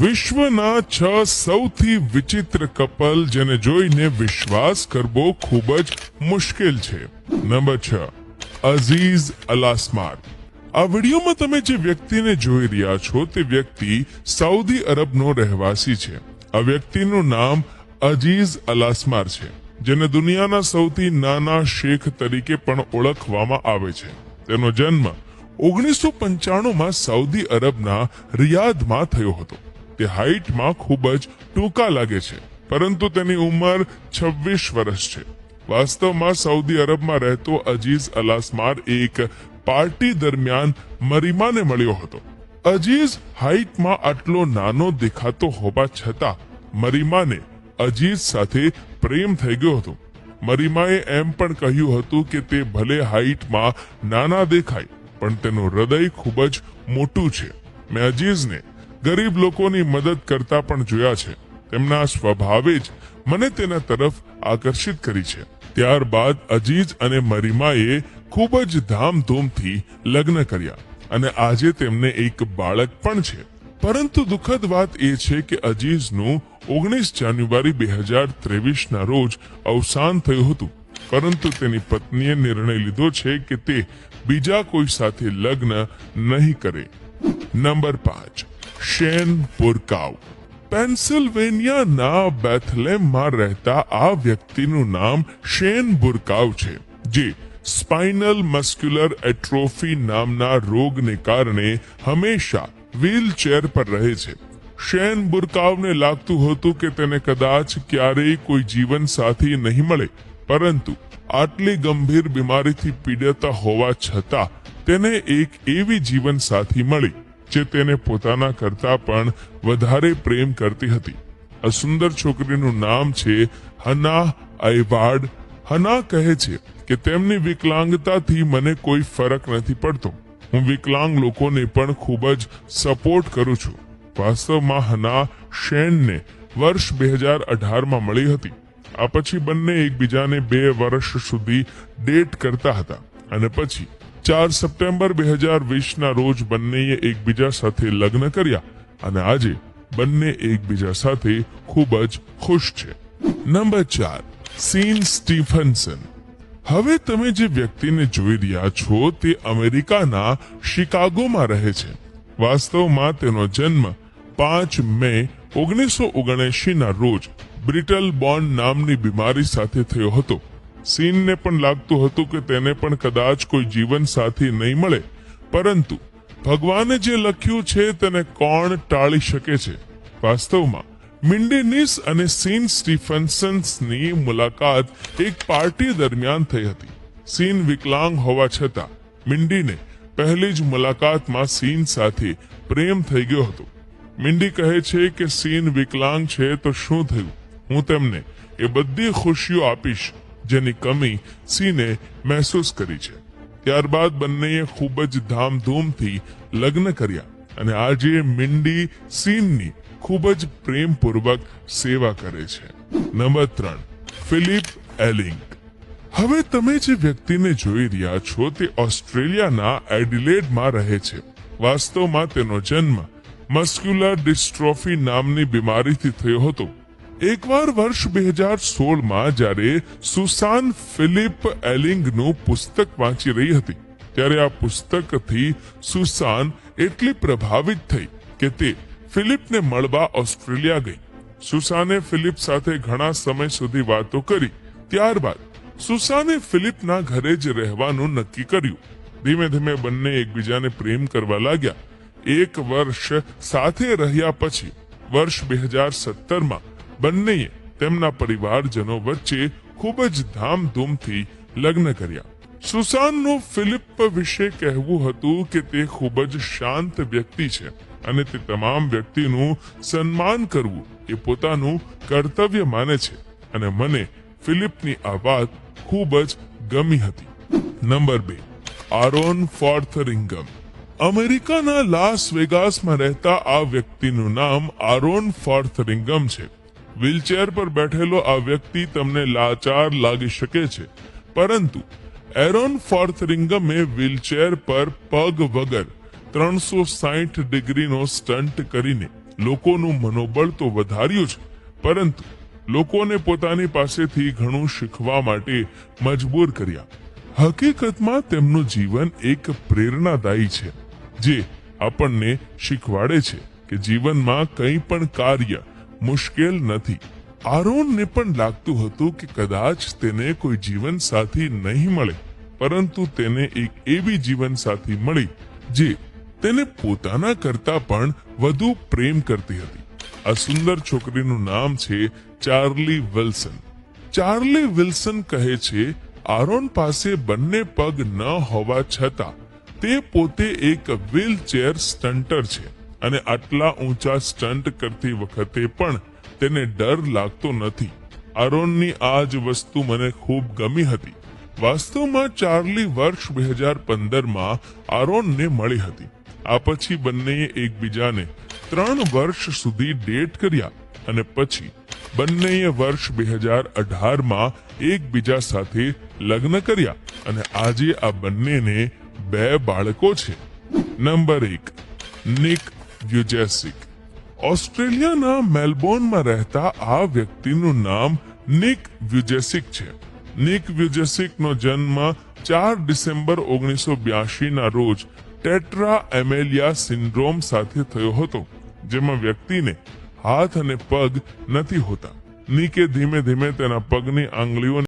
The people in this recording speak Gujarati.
વિશ્વના છ સૌથી વિચિત્ર કપલ જેને જોઈને વિશ્વાસ કરવો ખૂબ જ મુશ્કેલ છે. નંબર છ, અઝીઝ અલાસ્માર આ વિડીયોમાં તમે જે વ્યક્તિને જોઈ રહ્યા છો તે વ્યક્તિ સાઉદી અરબનો રહેવાસી છે. આ વ્યક્તિનું નામ અજીઝ અલાસ્માર છે, જેને દુનિયાના સૌથી નાના શેખ તરીકે પણ ઓળખવામાં આવે છે. તેનો જન્મ ઓગણીસો પંચાણુંમાં સાઉદી અરબના રિયાદમાં થયો હતો. તે હાઇટમાં ખૂબ જ ટૂંકા લાગે છે, પરંતુ તેની ઉંમર 26 વર્ષ છે. વાસ્તવમાં સાઉદી અરબમાં રહેતો અજીઝ અલાસ્માર એક પાર્ટી દરમિયાન મરીમાને મળ્યો હતો. અજીઝ હાઇટમાં આટલો નાનો દેખાતો હોવા છતાં મરીમાને અજીઝ સાથે પ્રેમ થઈ ગયો હતો. મરીમાએ એમ પણ કહ્યું હતું કે તે ભલે હાઇટમાં નાના દેખાય, પણ તેનું હૃદય ખૂબ જ મોટું છે. મેં અજીઝને ગરીબ લોકોની મદદ કરતા પણ જોયા છે. તેમના સ્વભાવે જ મને તેના તરફ આકર્ષિત કરી છે. ત્યારબાદ અજીઝ અને મરીમાએ ખૂબ જ ધામધૂમથી લગ્ન કર્યા અને આજે તેમને એક બાળક પણ છે. પરંતુ દુઃખદ વાત એ છે કે અજીઝનું ઓગણીસ જાન્યુઆરી બે હજાર ત્રેવીસના રોજ અવસાન થયું હતું. પરંતુ તેની પત્નીએ નિર્ણય લીધો છે કે તે બીજા કોઈ સાથે લગ્ન નહીં કરે. નંબર પાંચ. શેન પુરકાવ પેન્સિલ્વેનિયાના બેથલેમમાં રહેતા આ વ્યક્તિનું નામ શેન બુરકાવ છે, જે સ્પાઇનલ મસ્ક્યુલર એટ્રોફી નામના રોગને કારણે હંમેશા વ્હીલચેર પર રહે છે. શેન બુરકાવને લાગતું હતું કે તેને કદાચ ક્યારેય કોઈ જીવન સાથી નહીં મળે, પરંતુ આટલી ગંભીર બીમારીથી પીડાતા હોવા છતાં તેને એક એવી જીવન સાથી મળી જે તેને પોતાના કરતા પણ વધારે પ્રેમ કરતી હતી. આ સુંદર છોકરીનું નામ છે હના આઈવાડ હના કહે છે કે તેમની વિકલાંગતાથી મને કોઈ ફરક નથી પડતો. હું વિકલાંગ લોકોને પણ ખૂબ જ સપોર્ટ કરું છું. વાસ્તવમાં હના શેનને વર્ષ બે હજાર અઢારમાં મળી હતી. આ પછી બંને એકબીજાને બે વર્ષ સુધી ડેટ કરતા હતા અને પછી ચાર સપ્ટેમ્બર બે હજાર વીસના રોજ બંનેએ એકબીજા સાથે લગ્ન કર્યા અને આજે બંને એકબીજા સાથે ખૂબ જ ખુશ છે. નંબર ચાર, સીન સ્ટીફન્સન. હવે તમે જે વ્યક્તિને જોઈ રહ્યા છો તે અમેરિકાના શિકાગોમાં રહે છે. વાસ્તવમાં તેનો જન્મ પાંચ મે ઓગણીસો ઓગણએંશીના રોજ બ્રિટલ બોન્ડ નામની બીમારી સાથે થયો હતો. સીનને પણ લાગતું હતું કે તેને પણ કદાચ કોઈ જીવન સાથી નહીં મળે. પરંતુ ભગવાને જે લખ્યું છે તેને કોણ ટાળી શકે છે? વાસ્તવમાં મિન્ડેનિસ અને સીન સ્ટીફન્સન્સની મુલાકાત એક પાર્ટી દરમિયાન થઈ હતી. સીન વિકલાંગ હોવા છતાં મિન્ડીને પહેલી જ મુલાકાતમાં સીન સાથે પ્રેમ થઈ ગયો હતો. મિન્ડી કહે છે કે સીન વિકલાંગ છે તો શું થયું? હું તેમને એ બધી ખુશીઓ આપીશ. જેની કમી સિંહને મહેસૂસ કરી છે. ત્યારબાદ બંનેએ ખૂબ જ ધામધૂમથી લગ્ન કર્યા અને આજે મિન્ડી સિંહની ખૂબ જ પ્રેમપૂર્વક સેવા કરે છે. નંબર ત્રણ, ફિલિપ એલિંગ. હવે તમે જે વ્યક્તિને જોઈ રહ્યા છો તે ઓસ્ટ્રેલિયાના એડિલેડમાં રહે છે. વાસ્તવમાં તેનો જન્મ મસ્ક્યુલર ડિસ્ટ્રોફી નામની બીમારીથી થયો હતો. એકવાર વર્ષ બે હજાર સોળમાં જ્યારે સુસાન ફિલિપ એલિંગનું પુસ્તક વાંચી રહી હતી, ત્યારે આ પુસ્તકથી સુસાન એટલી પ્રભાવિત થઈ કે તે ફિલિપને મળવા ઓસ્ટ્રેલિયા ગઈ. સુસાને ફિલિપ સાથે ઘણા સમય સુધી વાતો કરી, ત્યારબાદ સુસાને ફિલિપના ઘરે જ રહેવાનું નક્કી કર્યું. ધીમે ધીમે બંને એકબીજાને પ્રેમ કરવા લાગ્યા. એક વર્ષ સાથે રહ્યા પછી, વર્ષ બે હજાર સત્તરમાં બંનેએ તેમના પરિવારજનો વચ્ચે ખૂબ જ ધામધૂમથી લગ્ન કર્યા. સુસાનનું ફિલિપ વિશે કહેવું હતું કે તે ખૂબ જ શાંત વ્યક્તિ છે અને તે તમામ વ્યક્તિનું સન્માન કરવું એ પોતાનું કર્તવ્ય માને છે અને મને ફિલિપની આ વાત ખૂબ જ ગમી હતી. નંબર બે, આરોન ફોર્થરિંગમ. અમેરિકાના લાસ વેગાસમાં રહેતા આ વ્યક્તિનું નામ આરોન ફોર્થરિંગમ છે. વ્હીલચેર પર બેઠેલો આ વ્યક્તિ તમને લાચાર લાગી શકે છે. પરંતુ એરોન ફોર્થરિંગમે વ્હીલચેર પર પગ વગર ત્રણસો સાઠ ડિગ્રીનો સ્ટન્ટ કરીને લોકોનું મનોબળ તો વધાર્યું છે, પરંતુ લોકોને પોતાની પાસેથી ઘણું શીખવા માટે મજબૂર કર્યા. હકીકતમાં તેમનું જીવન એક પ્રેરણાદાયી છે, જે આપણને શીખવાડે છે કે જીવનમાં કંઈ પણ કાર્ય મુશ્કેલ નથી. આરોનને પણ લાગતું હતું કે કદાચ તેને કોઈ જીવન સાથી નહીં મળે, પરંતુ તેને એક એવી જીવન સાથી મળી, જે તેને પોતાના કરતા પણ વધુ પ્રેમ કરતી હતી. આ સુંદર છોકરીનું નામ છે ચાર્લી વિલ્સન. ચાર્લી વિલ્સન કહે છે, આરોન પાસે બંને પગ ન હોવા છતાં તે પોતે એક વ્હીલચેર સ્ટન્ટર છે. અને આટલા ઊંચા સ્ટન્ટ કરતી વખતે પણ તેને ડર લાગતો નથી. આરોનની આ જ વસ્તુ મને ખૂબ ગમી હતી. વાસ્તવમાં ચાર્લી વર્ષ બે હજાર પંદરમાં આરોનને મળી હતી. આ પછી બંનેએ એકબીજાને ત્રણ વર્ષ સુધી ડેટ કર્યા અને પછી બંનેએ વર્ષ બે હજાર અઢારમાં એકબીજા સાથે લગ્ન કર્યા અને આજે આ બંનેને બે બાળકો છે. નંબર એક, નિક વ્યુજેસિક ઓસ્ટ્રેલિયાના મેલબોર્નમાં રહેતા આ વ્યક્તિનું નામ નિક વ્યુજેસિક છે. નિક વ્યુજેસિકનો જન્મ ચાર ડિસેમ્બર ઓગણીસો બ્યાસીના રોજ ટેટ્રા એમેલિયા સિન્ડ્રોમ સાથે થયો હતો, જેમાં વ્યક્તિને હાથ અને પગ નથી હોતા. નિકે ધીમે ધીમે તેના પગની આંગળીઓ